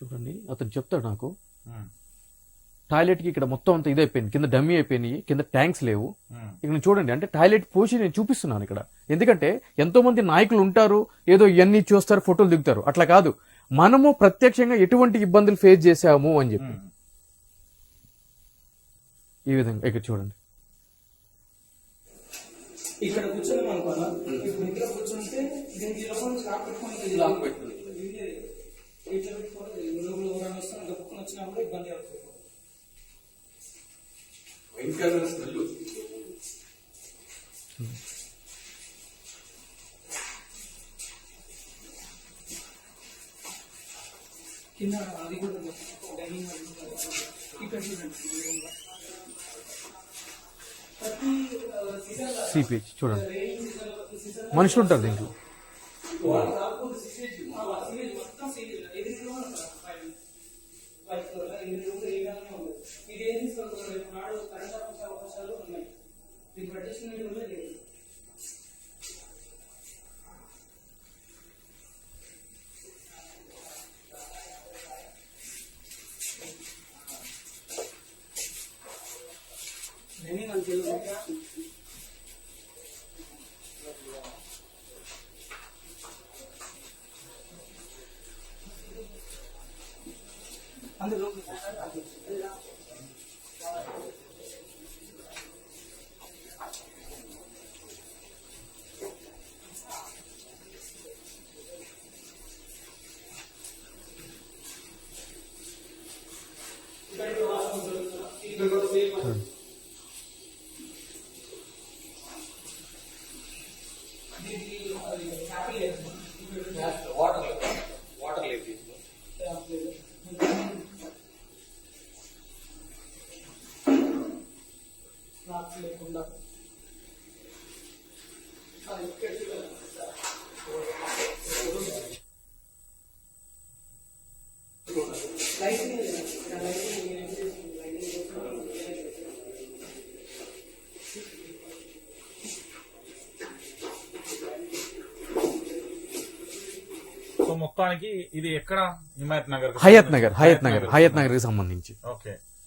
చూడండి అతను చెప్తాడు నాకు. ఉమ్, టాయిలెట్కి ఇక్కడ మొత్తం అంతా ఇదైపోయింది కింద డమ్మీ అయిపోయినాయి కింద ట్యాంక్స్ లేవు. ఇక్కడ చూడండి అంటే టాయిలెట్ పోసి నేను చూపిస్తున్నాను ఇక్కడ. ఎందుకంటే ఎంతో మంది నాయకులు ఉంటారు ఏదో ఇవన్నీ చూస్తారు ఫోటోలు దిగుతారు. అట్లా కాదు. మనము ప్రత్యక్షంగా ఎటువంటి ఇబ్బందులు ఫేస్ చేశాము అని చెప్పి. ఈ విధంగా ఇక్కడ చూడండి. ఇక్కడ కూర్చొని ఇక్కడ కూర్చుంటే దీనికి ఇట్లా వచ్చినప్పుడు ఇబ్బంది అవుతుంది. భయంకరమైన స్మెల్ కింద అది కూడా డైనింగ్. ఇక్కడ చూడండి. సిపిహెచ్ చూడండి మనుషులు ఉంటారు దీంట్లో. మొత్తం వైట్ కలర్ ఎన్ని రూమ్ ఏ విధంగానే ఉండదు ఇది ఏం తీసుకుంటారు రేపు నాడు కరెంట్ అవకాశాలు ఉన్నాయి. దీన్ని పట్టించిన రూమే లేదు. నేను నాకు తెలియదు Water, water lake is. So మొత్తానికి ఇది ఎక్కడ హిమాయత్ నగర్ హయత్ నగర్ హయత్ నగర్ హయత్ నగర్కి సంబంధించి. ఓకే.